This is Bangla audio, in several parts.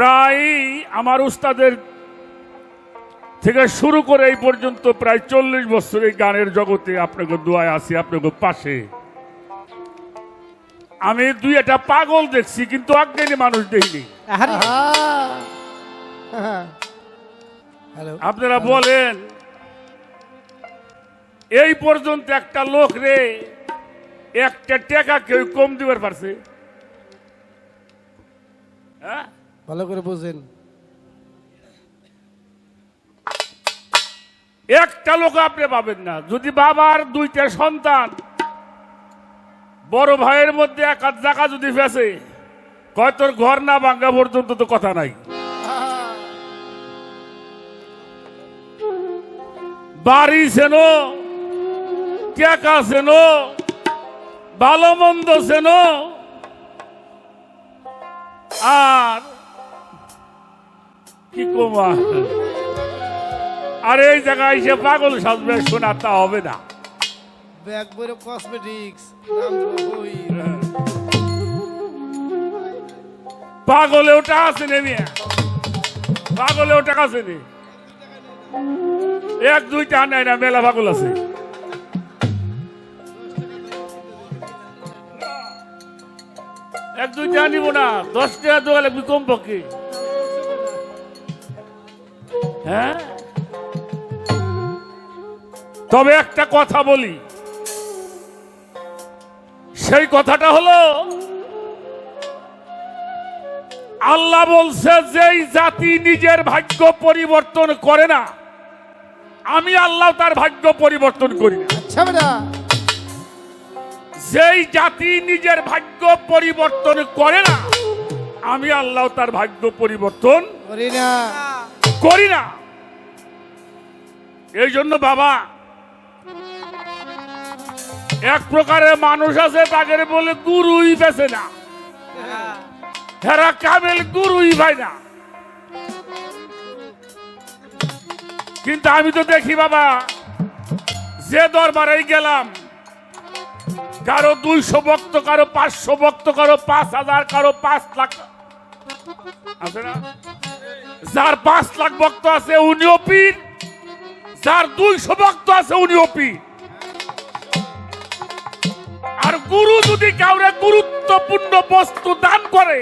প্রায় আমার উস্তাদের থেকে শুরু করে এই পর্যন্ত প্রায় চল্লিশ বছর এই গানের জগতে আপনাকে দোয়ায় আছি আপনাকে পাশে। আমি দুই একটা পাগল দেখছি কিন্তু অজ্ঞানী মানুষ দেখিনি আপনারা বলেন এই পর্যন্ত একটা লোক রে একটা টাকা কেউ কম দিবার পারছে। হ্যাঁ? ভালো করে বুঝেন। একটা লোক আপনি পাবেন না। যদি বাবার দুইটা সন্তান, বড় ভাইয়ের মধ্যে এক হাত জায়গা যদি ফেসে, কয় তোর ঘর না ভাঙ্গা পর্যন্ত তো কথা নাই। বাড়ি সেনো, টাকা সেনো, ভালো মন্দ সেনো, আর কি কমা আর এই জায়গায় সে পাগল সাজবে শোনা তা হবে না। ব্যাগ বইরে কসমেটিক্স পাগলে ওটা আছে নে মিয়া পাগলে ওটা আছে নে এক দুইটা নাই না মেলা পাগল আছে। এক দুইটা নিব না দশ টাকা লাগবে কম পক্ষে। হ্যাঁ? তবে একটা কথা বলি। সেই কথাটা হলো আল্লাহ বলছে যেই জাতি নিজের ভাগ্য পরিবর্তন করে না আমি আল্লাহ তার ভাগ্য পরিবর্তন করি না। আচ্ছা যেই জাতি নিজের ভাগ্য পরিবর্তন করে না আমি আল্লাহ তার ভাগ্য পরিবর্তন করি না। করি না। এই জন্য বাবা, এক প্রকারের মানুষ আছে তাদের বলে গুরুই বেছে না। হেরা কামেল গুরুই ভাই না। কিন্তু আমি তো দেখি বাবা, যে দরবারে গেলাম, কারও দুইশো ভক্ত, কারও পাঁচশো ভক্ত, কারও পাঁচ হাজার, কারও পাঁচ লাখ। আছে না? যার পাঁচ লাখ ভক্ত আছে উনিও পীর যার দুইশো ভক্ত আছে উনিও পীর আর গুরু যদি কাউরে গুরুত্বপূর্ণ বস্তু দান করে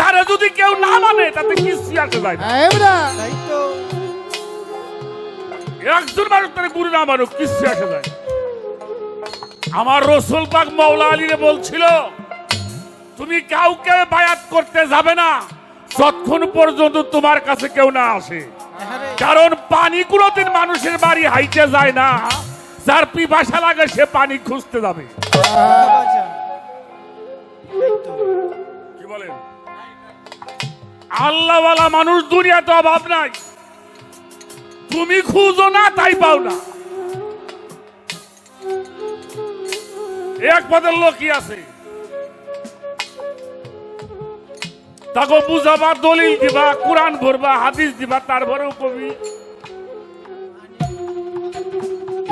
তারা যদি কেউ না মানে তাতে কিছু আসে যায় একজন মানুষ তারা গুরু না মানুষ কিছু আসে যায় আমার রসুল পাক মৌলা আলীরে বলছিল তুমি কাউকে বায়াত করতে যাবে না যতক্ষণ পর্যন্ত তোমার কাছে কেউ না আসে। কারণ পানি কোনোদিন মানুষের বাড়ি হাইতে যায় না, যার পিপাসা লাগে সে পানি খুঁজতে যাবে। কি আল্লাহওয়ালা মানুষ দুনিয়াতে অভাব নাই। তুমি খুঁজো না, তাই পাও না। এক পদের লোকই আছে। তাকে বুঝাবা দলিল দিবা কোরআন ভরবা হাদিস দিবা তারপরেও কবি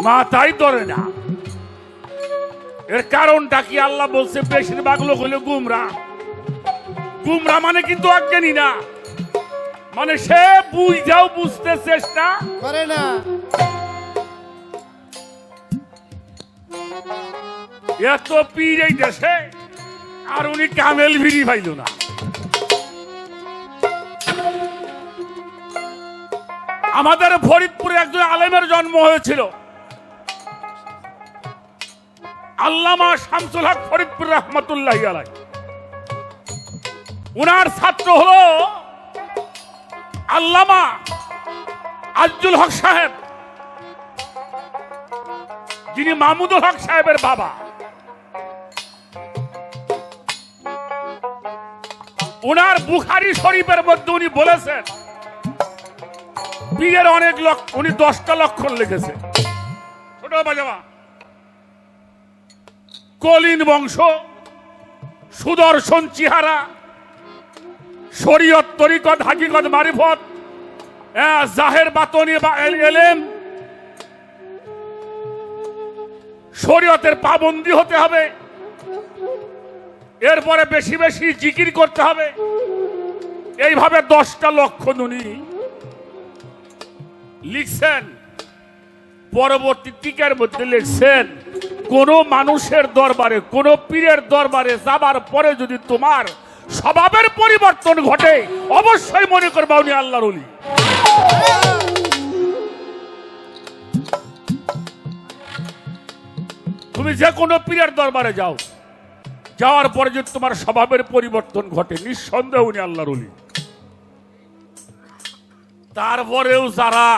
মাথায় ধরে না। এর কারণটা কি আল্লাহ বলছে বেশিরভাগ লোক হলো গুমরা। গুমরা মানে কিন্তু অজ্ঞানী না। মানে সে বুঝাও বুঝতে চেষ্টা করে না। এত পীর এই দেশে আর উনি কামেল ভিড়ি পাইল না। আমাদের ফরিদপুরে একজন আলেমের জন্ম হয়েছিল। আল্লামা শামসুল হক ফরিদপুর রহমতুল্লাহ আলাই উনার ছাত্র হলো আল্লামা আজুল হক সাহেব। যিনি মাহমুদুল হক সাহেবের বাবা। উনার বুখারি শরীফের মধ্যে উনি বলেছেন বিয়ের অনেক লক্ষ উনি দশটা লক্ষণ লিখেছে। ছোট বাজাবা কলিন বংশ সুদর্শন চিহারা শরীয়ত তরিকত হাকিকত মারিফত আহ, জাহের বাতনি বা এল- এলেম। শরীয়তের পাবন্দি হতে হবে। এরপরে বেশি বেশি জিকির করতে হবে। এইভাবে দশটা লক্ষণ উনি লিখছেন। পরবর্তী টিকার মধ্যে লিখছেন, কোন মানুষের দরবারে, কোন পীরের দরবারে যাবার পরে যদি তোমার স্বভাবের পরিবর্তন ঘটে, অবশ্যই মনে করবা উনি আল্লাহর অলি তুমি যে কোনো পীরের দরবারে যাও, যাওয়ার পরে যদি তোমার স্বভাবের পরিবর্তন ঘটে, নিঃসন্দেহ উনি আল্লাহর অলি তারপরেও যারা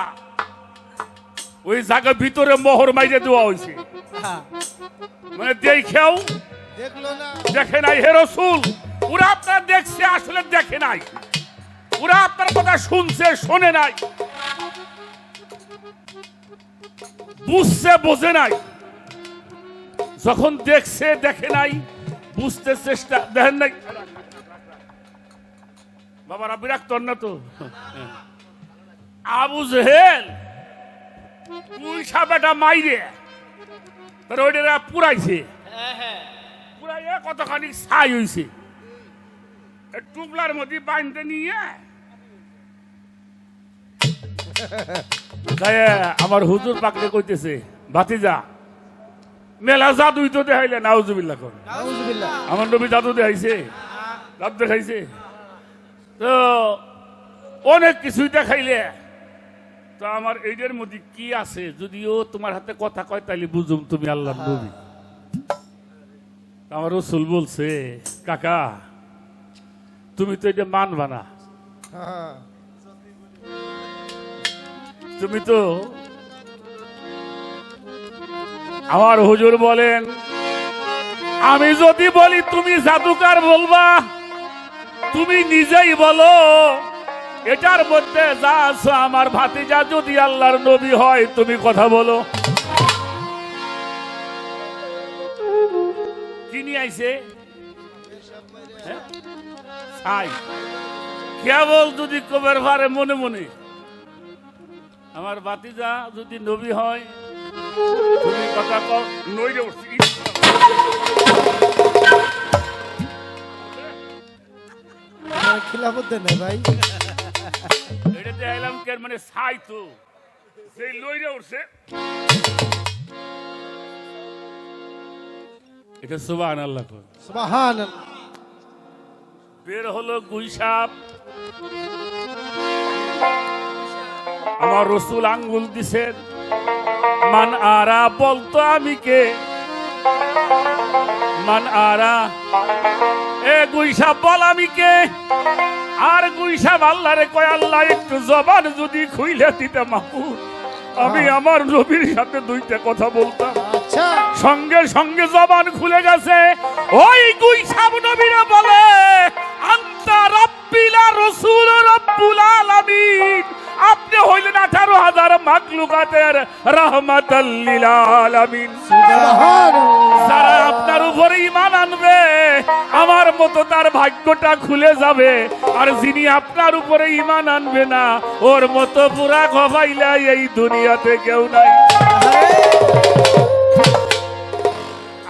ওই জায়গার ভিতরে মোহর মাইরে দেওয়া হয়েছে। হ্যাঁ। মানে দেখেও দেখে নাই হে রসুল ওরা আপনার দেখছে আসলে দেখে নাই। ওরা আপনার কথা শুনছে শোনে নাই। বুঝছে বোঝে নাই। যখন দেখছে দেখে নাই বুঝতে চেষ্টা দেখেন নাই। বাবারা বিরাক্ত না তো? আবু জেহেল পুইসা বেটা মাইরে তার ওইটা পুরাইছে পুরাইয়া কতখানি ছাই হইছে। এ টুকলার মধ্যে বাঁধতে নিয়ে আমার হুজুর পাকলে কইতেছে ভাতিজা মেলা জাদুই তো দেখাইলে নাউজুবিল্লাহ কর। আমার নবী জাদু দেখাইছে জাদু দেখাইছে। তো অনেক কিছুই দেখাইলে তো আমার এইটার মধ্যে কি আছে? যদিও তোমার হাতে কথা কয় তাইলে বুঝুম তুমি আল্লাহ নবী। আমার রসুল বলছে কাকা তুমি তো এটা মানবা না। হ্যাঁ। তুমি তো আমার হুজুর বলেন আমি যদি বলি তুমি জাদুকার বলবা তুমি নিজেই বলো এটার মধ্যে যা আছে আমার ভাতিজা, যদি আল্লাহর নবী হয়, তুমি কথা বলো। কি নিয়ে আইছে? হ্যাঁ? কেবল যদি কবের ভারে মনে মনে। আমার বাতিজা যদি নবী হয়, তুমি কথা নইরে উঠছি। খিলাফত দেন ভাই। কে মানে তো। সেই লইরে উঠছে। এটা আল্লাহ বের হলো আমার রসুল আঙ্গুল দিছেন মান আরা বলতো আমি কে? মান আরা এ গুইসাপ বল আমি কে? আর গুইসা আল্লাহরে কয় আল্লাহ একটু জবান যদি খুইলে দিতে মাহুদ আমি আমার নবীর সাথে দুইটা কথা বলতাম। আচ্ছা। সঙ্গে সঙ্গে জবান খুলে গেছে। ওই গুইসাব নবীরা বলে রসুল রব্বুল আলামিন। আপনি হইলেন আঠারো হাজার মাকলুকাতের রহমাতাল্লিল আলামিন। যারা আপনার উপরে ইমান আনবে আমার মতো তার ভাগ্যটা খুলে যাবে। আর যিনি আপনার উপরে ইমান আনবে না ওর মতো পুরা গভাইলা এই দুনিয়াতে কেউ নাই।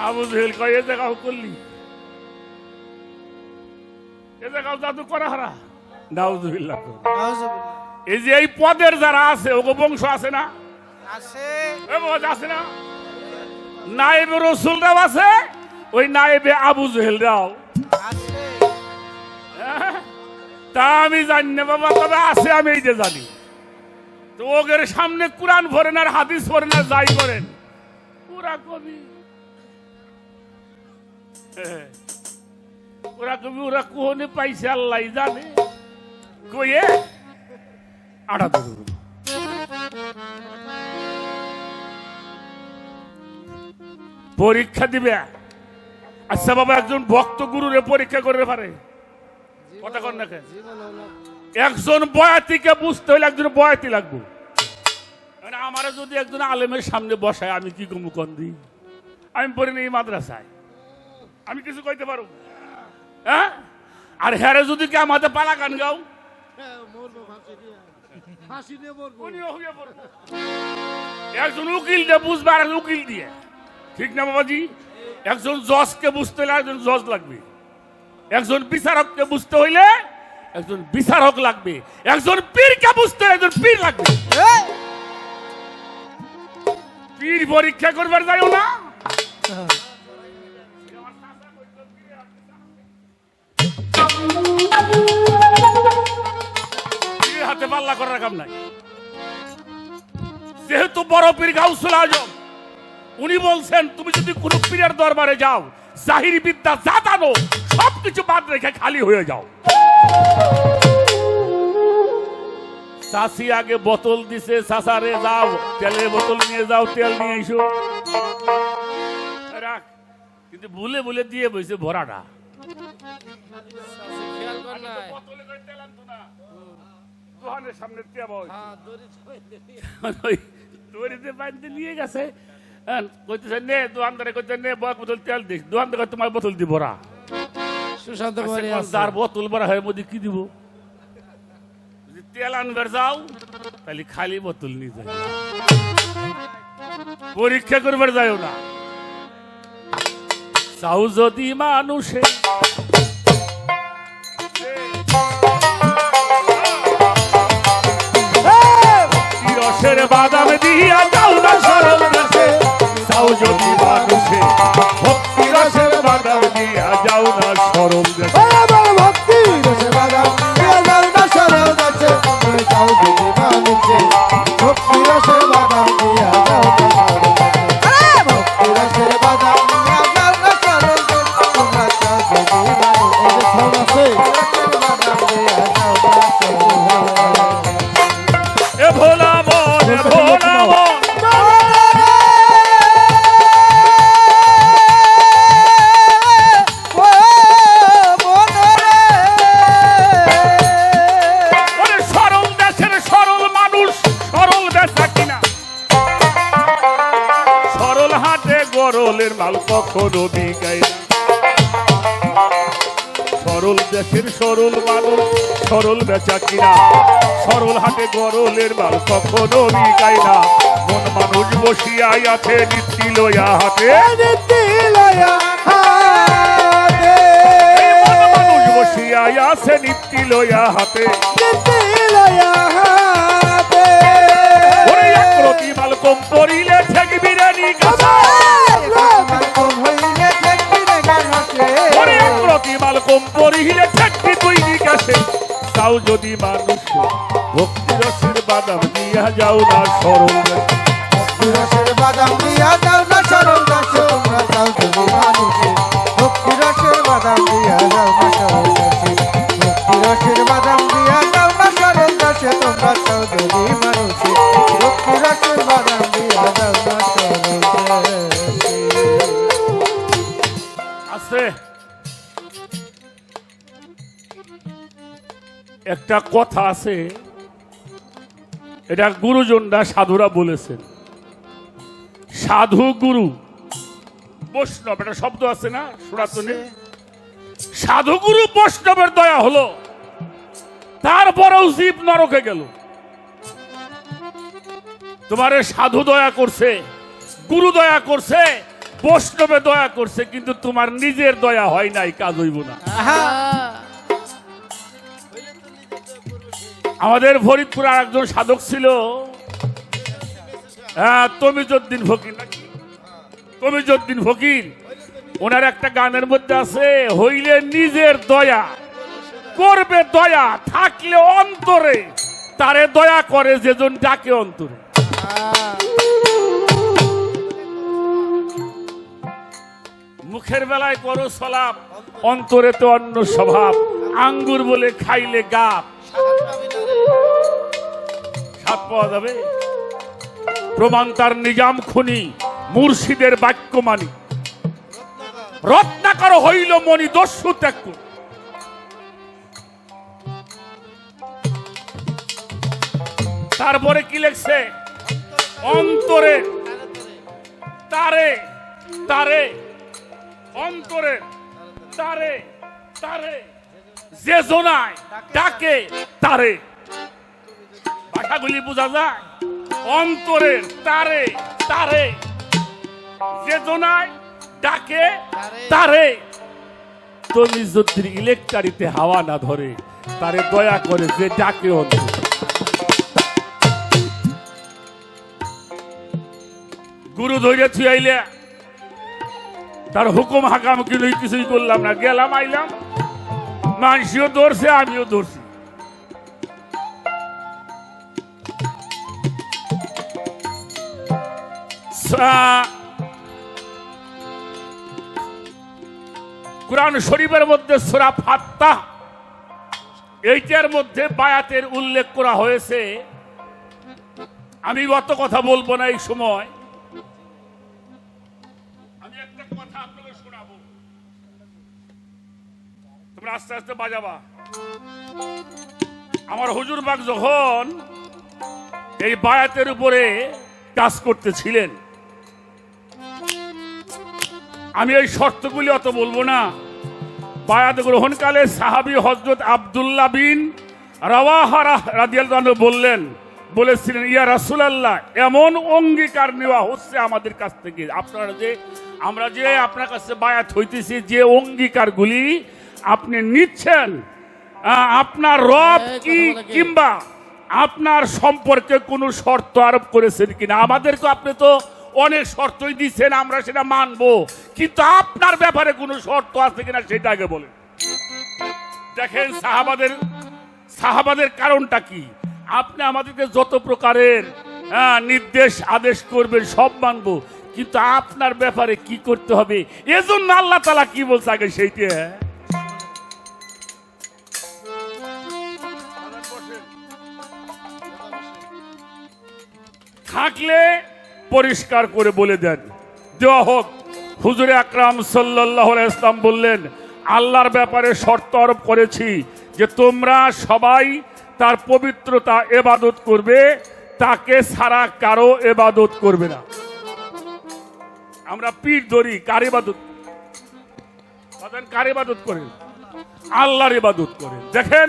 আবু জেহেল কয় জায়গাও করলি এ জায়গাও জাদু করা হারা। নাউজুবিল্লাহ। এই যে এই পদের যারা আছে ওগো বংশ আছে না? আছে। না? নায়েবে রসুলরাও আছে ওই নায়েবে আবু জেহেলরাও আছে। হ্যাঁ? তা আমি জানি না বাবা তবে আছে আমি এই যে জানি। তো ওদের সামনে কোরআন ভরেন আর হাদিস ভরেন আর যাই করেন। ওরা কবি। হ্যাঁ। ওরা কবি ওরা কোহনে পাইছে আল্লাহ জানে। কইয়ে, আড়া ধরুন পরীক্ষা দিবে। আচ্ছা বাবা, একজন ভক্ত গুরুরে পরীক্ষা করে পারে। কথা কর না? একজন বয়াতিকে বুঝতে হলে একজন বয়াতি লাগবে। মানে আমার যদি একজন আলেমের সামনে বসায়, আমি কি কমু কন দিই আমি পড়ি এই মাদ্রাসায়। আমি কিছু কইতে পারো হ্যাঁ? আর হ্যারে যদি কে আমাদের পালা গান গাও। একজন উকিল দিয়ে বুঝবে আর উকিল দিয়ে। ঠিক না বাবাজি? একজন জজকে বুঝতে হলে একজন জজ লাগবে। একজন বিচারককে বুঝতে হইলে একজন বিচারক লাগবে। একজন পীরকে বুঝতে হলে একজন পীর লাগবে। পীর পরীক্ষা করবার যাইও না। হাতে পাল্লা করার কাম নাই। যেহেতু বড় পীর গাউসুল আজম, উনি বলছেন, তুমি যদি কোনো পীরের দরবারে যাও, জাহির বিদ্যা যা জানো সবকিছু বাদ রেখে খালি হয়ে যাও। চাষি আগে বোতল দিছে চাষারে যাও, তেলের বোতল নিয়ে যাও, তেল নিয়ে এসো। কিন্তু ভুলে ভুলে দিয়ে বইছে ভরাটা। দোকানের সামনে টিয়া বই হ্যাঁ দড়ি চাপাইলে। ওই দড়িতে বাঁধতে নিয়ে গেছে। কইতেছে নে দোকানদারে কইতে নে বক বোতল তেল দিস। দোকানদার তোমার বোতল দিব ভরা সুশান্ত কুমারী আচ্ছা, যার বোতল হয় কি দিব? যদি তেল আনবার যাও তাহলে খালি বোতল নিয়ে যাই পরীক্ষা করবার যাও না। চাও যদি মানুষে দিয়া যাও না সরল দেশে যাও যদি মানুষে। সরল বেচা কিনা। সরল হাটে গরলের মাল কখনো বিকাই না। মন মানুষ বসিয়াই আছে নিত্যি লইয়া হাতে এই মন মানুষ বসিয়াই আছে নিত্যি লইয়া হাতে ওরে একরতি মাল কম পড়িলে ঠেকবি রে নি গাছা। ওরে একরতি মাল কম পড়িলে ঠেকবি তুই নি গাছে। তাও যদি মানুষ ভক্তি রসের বাদাম দিয়া যাও না সরল রসের বাদাম দিয়া যাও একটা কথা আছে, এটা গুরুজনরা সাধুরা বলেছেন। সাধু গুরু, বৈষ্ণব, একটা শব্দ আছে না সনাতনে সাধু গুরু বৈষ্ণবের দয়া হলো, তারপরেও জীব নরকে গেল। তোমারে সাধু দয়া করছে, গুরু দয়া করছে, বৈষ্ণবে দয়া করছে, কিন্তু তোমার নিজের দয়া হয় নাই, কাজ হইব না। আমাদের ফরিদপুর আর একজন সাধক ছিল। হ্যাঁ তমিজুদ্দিন ফকির তমিজুদ্দিন ফকির, ওনার একটা গানের মধ্যে আছে, হইলে নিজের দয়া, করবে দয়া, থাকলে অন্তরে, তারে দয়া করে যেজন ডাকে অন্তরে। মুখের বেলায় করো সলাপ অন্তরে তো অন্য স্বভাব, আঙ্গুর বলে খাইলে গাপ স্বাদ পাওয়া যাবে। প্রমাণ তার নিজাম খুনি, মুর্শিদের বাক্য মানি রত্নাকর হইল মণি দস্যু ত্যাগ। তারপরে কি লেখছে? অন্তরে। তারে তারে। অন্তরে। তারে তারে। যে জোনায় ডাকে, তারে। ভাষাগুলি বোঝা যায় অন্তরের তারে তারে। যে জোনায় ডাকে তারে। তুমি যদি ইলেকট্রারিতে হাওয়া না ধরে তারে দয়া করে যে ডাকে গুরু ধৈর্য থুয়াইলে তার হুকুম হাকাম কিন্তু কিছুই করলাম না গেলাম আইলাম। মানসিও ধরছে আমিও ধরছি। কোরআন শরীফের মধ্যে সুরা ফাত্তা এইটার মধ্যে বায়াতের উল্লেখ করা হয়েছে। আমি অত কথা বলব না এই সময়। আমি একটা কথা আপনাকে শোনাবো। তোমরা আস্তে আস্তে বাজাবা। আমার হুজুর বাগ যখন এই বায়াতের উপরে কাজ করতেছিলেন আমি এই শর্তগুলি অত বলব না। বায়াত গ্রহণকালে সাহাবী হজরত আবদুল্লাহ বিন রাওয়াহারা রাদিয়াল্লাহু বললেন বলেছিলেন ইয়া রাসূলুল্লাহ এমন অঙ্গীকার নেওয়া হচ্ছে আমাদের কাছ থেকে। আপনারা যে আমরা যে আপনার কাছে বায়াত হইতেছি যে অঙ্গীকারগুলি আপনি নিচ্ছেন আপনার রব কি? কিংবা আপনার সম্পর্কে কোনো শর্ত আরোপ করেছেন কিনা? আমাদেরকে আপনি তো অনেক শর্তই দিচ্ছেন আমরা সেটা মানবো। কিন্তু আপনার ব্যাপারে কোনো শর্ত আছে কিনা সেটা আগে বলেন। দেখেন সাহাবাদের সাহাবাদের কারণটা কি? আপনি আমাদেরকে যত প্রকারের হ্যাঁ, নির্দেশ আদেশ করবেন সব মানবো। কিন্তু আপনার ব্যাপারে কি করতে হবে? এজন্য আল্লাহ তালা কি বলছে আগে সেইটা? থাকলে পরিষ্কার করে বলে দেন। দেওয়া হোক, হুজুরে আকরাম সাল্লাহ ইসলাম বললেন, আল্লাহর ব্যাপারে শর্ত আরোপ করেছি যে তোমরা সবাই তার পবিত্রতা এবাদত করবে, তাকে সারা কারও এবাদত করবে না। আমরা পীর ধরি, কার বাজান কার ইবাদত করেন? আল্লাহর এবাদত করেন। দেখেন,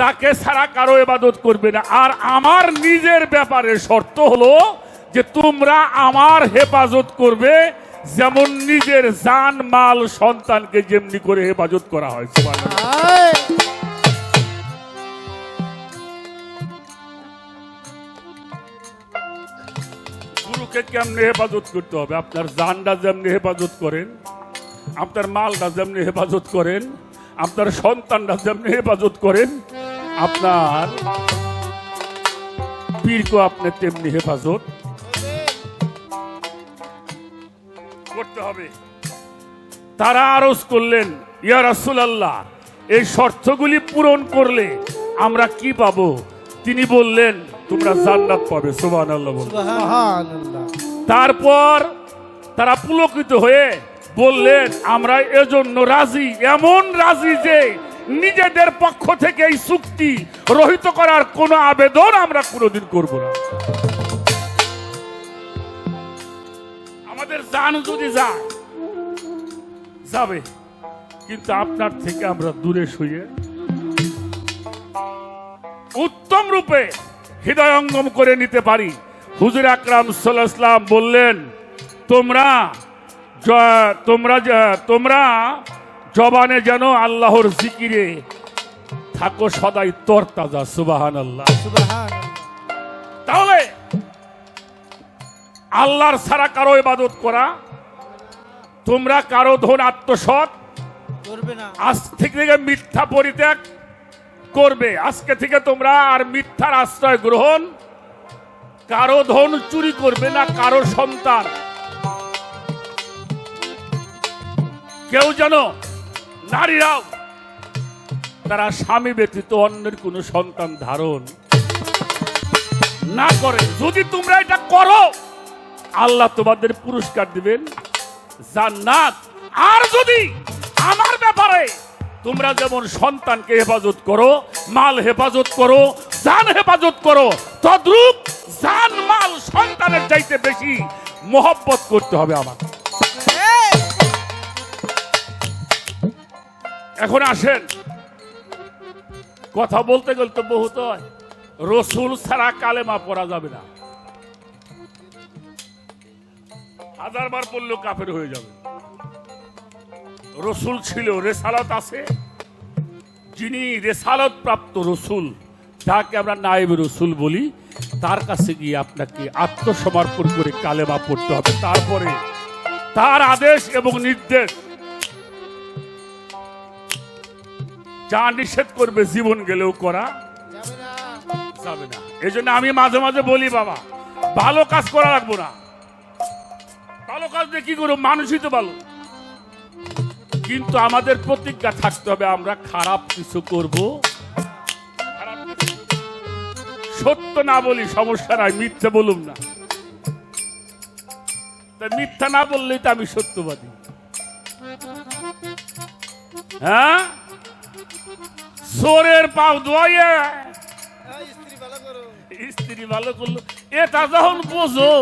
তাকে ছাড়া কারও এবাদত করবে না। আর আমার নিজের ব্যাপারে শর্ত হলো যে তোমরা আমার হেফাজত করবে যেমন নিজের জান মাল সন্তানকে যেমনি করে হেফাজত করা হয়। গুরুকে কেমনে হেফাজত করতে হবে আপনার জানটা যেমনি হেফাজত করেন আপনার মালটা যেমনি হেফাজত করেন আপনার সন্তানটা যেমনি হেফাজত করেন আপনার পীরকে আপনি তেমনি হেফাজত করতে হবে। তারা আরজ করলেন ইয়া রাসূলুল্লাহ এই শর্তগুলি পূরণ করলে আমরা কি পাবো? তিনি বললেন তোমরা জান্নাত পাবে। বলুন তারপর তারা পুলকিত হয়ে বললেন আমরা এজন্য রাজি এমন রাজি যে নিজেদের পক্ষ থেকে এই চুক্তি রহিত করার কোনো আবেদন আমরা কোনোদিন করব না। আমাদের জান যদি যায় যাবে। কিন্তু আপনার থেকে আমরা দূরে শুয়ে উত্তম রূপে হৃদয়ঙ্গম করে নিতে পারি। হুজুর আকরাম সাল্লাম বললেন তোমরা তোমরা তোমরা জবানে যেন আল্লাহর জিকিরে থাকো সদাই তরতাজা সুবাহান আল্লাহ তাহলে আল্লাহর ছাড়া কারও ইবাদত করা তোমরা কারও ধন আত্মসৎ করবে না। আজ থেকে মিথ্যা পরিত্যাগ করবে। আজকে থেকে তোমরা আর মিথ্যার আশ্রয় গ্রহণ কারও ধন চুরি করবে না কারও সন্তান। কেউ যেন নারীরাও তারা স্বামী ব্যতীত অন্যের কোনো সন্তান ধারণ না করে। যদি তোমরা এটা করো আল্লাহ তোমাদের পুরস্কার দিবেন। জান্নাত। আর যদি আমার ব্যাপারে তোমরা যেমন সন্তানকে হেফাজত করো, মাল হেফাজত করো, জান হেফাজত করো, তদ্রূপ জান, মাল সন্তানের চাইতে বেশি মোহব্বত করতে হবে আমাকে। এখন আসেন। কথা বলতে গেলে তো বহুত হয়। রসুল ছাড়া কালেমা পড়া যাবে না। হাজারবার পড়লেও কাফের হয়ে যাবে। রসুল ছিল, রেসালাত আছে। যিনি রেসালত প্রাপ্ত রসুল, যাকে আমরা নায়েব রসুল বলি, তার কাছে গিয়ে আপনাকে আত্মসমর্পণ করে কালেমা পড়তে হবে। তারপরে তার আদেশ এবং নির্দেশ, যা নিষেধ করবে জীবন গেলেও করা যাবে না। এই জন্য আমি মাঝে মাঝে বলি, বাবা, ভালো কাজ করা লাগবো না। কাজ দিয়ে কি করব? মানুষই তো ভালো কিন্তু আমাদের প্রতিজ্ঞা থাকতে হবে আমরা খারাপ কিছু করব। সত্য না বলি সমস্যা নাই মিথ্যে বলুম না। মিথ্যা না বললেই তো আমি সত্যবাদী। হ্যাঁ? সোরের পাও ভালো স্ত্রী ভালো করল। এটা যখন বোঝো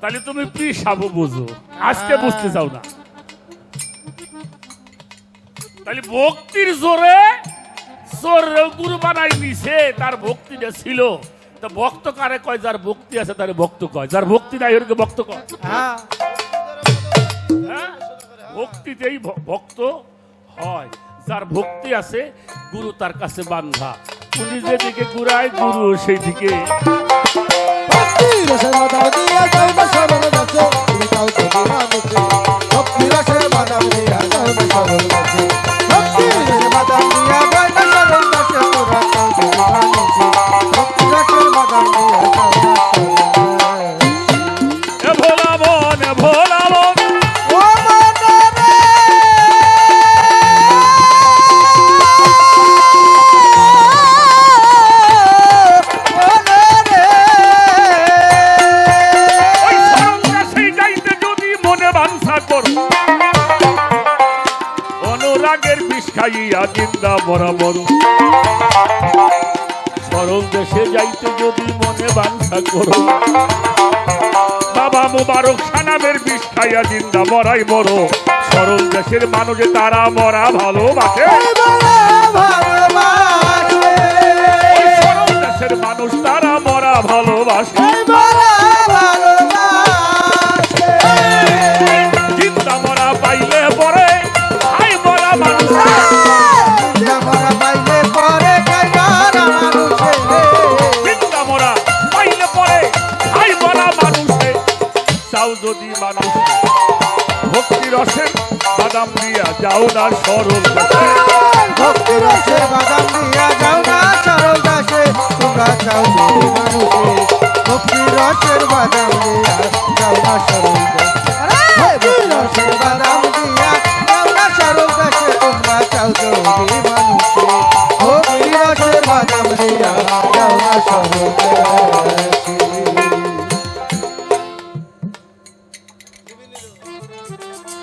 তাহলে তুমি পিসাবো বোঝো। আজকে বুঝতে চাও না। তাহলে ভক্তির জোরে গুরু বানাই নিছে তার ভক্তিটা ছিল। তা ভক্ত কারে কয় যার ভক্তি আছে তার ভক্ত কয়। যার ভক্তি নাই ওরকে ভক্ত কয়? হ্যাঁ। হ্যাঁ? ভক্তিতেই ভক্ত হয়। যার ভক্তি আছে গুরু তার কাছে বান্ধা। উনি যেদিকে ঘুরায় গুরু সেই দিকে ভক্তি রসের বাঞ্ছা করো বাবা মুবারক সানামের বিষ খাইয়া জিন্দা মরাই বড় সরল দেশের মানুষে তারা মরা ভালোবাসে দেশের মানুষ তারা মরা ভালোবাসে। যদি মানুষ ভক্তি রসের বাদাম দিয়া যাও না সরল। ভক্তি রসের বাদাম দিয়া যাও না সরল দাসে। তোমরা চাও যদি মানুষে ভক্তি রসের বাদাম দিয়া যাও না সরল ভক্তি রসের বাদাম দিয়া যাও না সরল দাসে। তোমরা চাও যদি মানুষে ভক্তি রসের বাদাম দিয়া যাও না সরল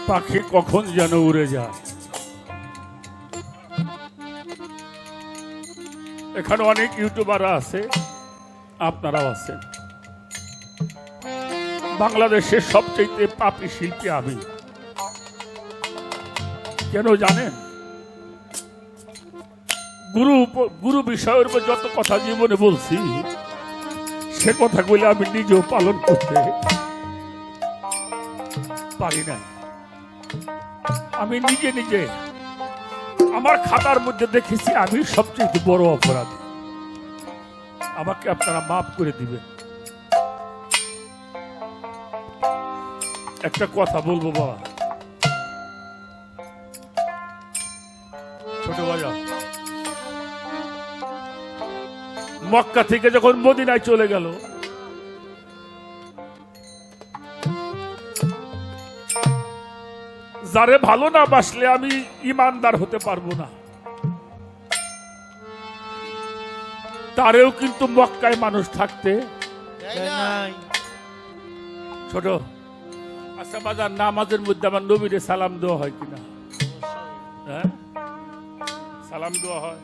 পাখি কখন যেন উড়ে যায়। এখানে অনেক ইউটিউবাররা আছে, আপনারাও আছেন। বাংলাদেশের সবচেয়ে পাপি শিল্পী আমি। কেন জানেন? গুরু গুরু বিষয়ের উপর যত কথা জীবনে বলছি, সে কথাগুলো আমি নিজেও পালন করতে পারি না। আমি নিজে নিজে আমার খাতার মধ্যে দেখেছি আমি সবচেয়ে বড় অপরাধী। আমাকে আপনারা মাফ করে দিবেন। একটা কথা বলব বাবা। ছোট বাজা মক্কা থেকে যখন মদিনায় চলে গেল যারে ভালো না বাসলে আমি ইমানদার হতে পারব না। তারেও কিন্তু মক্কায় মানুষ থাকতে ছোট আচ্ছা বাজার নামাজের মধ্যে আমার নবীরে সালাম দেওয়া হয় কিনা? হ্যাঁ? সালাম দেওয়া হয়?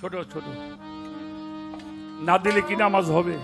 ছোট ছোট। না দিলে কি নামাজ হবে?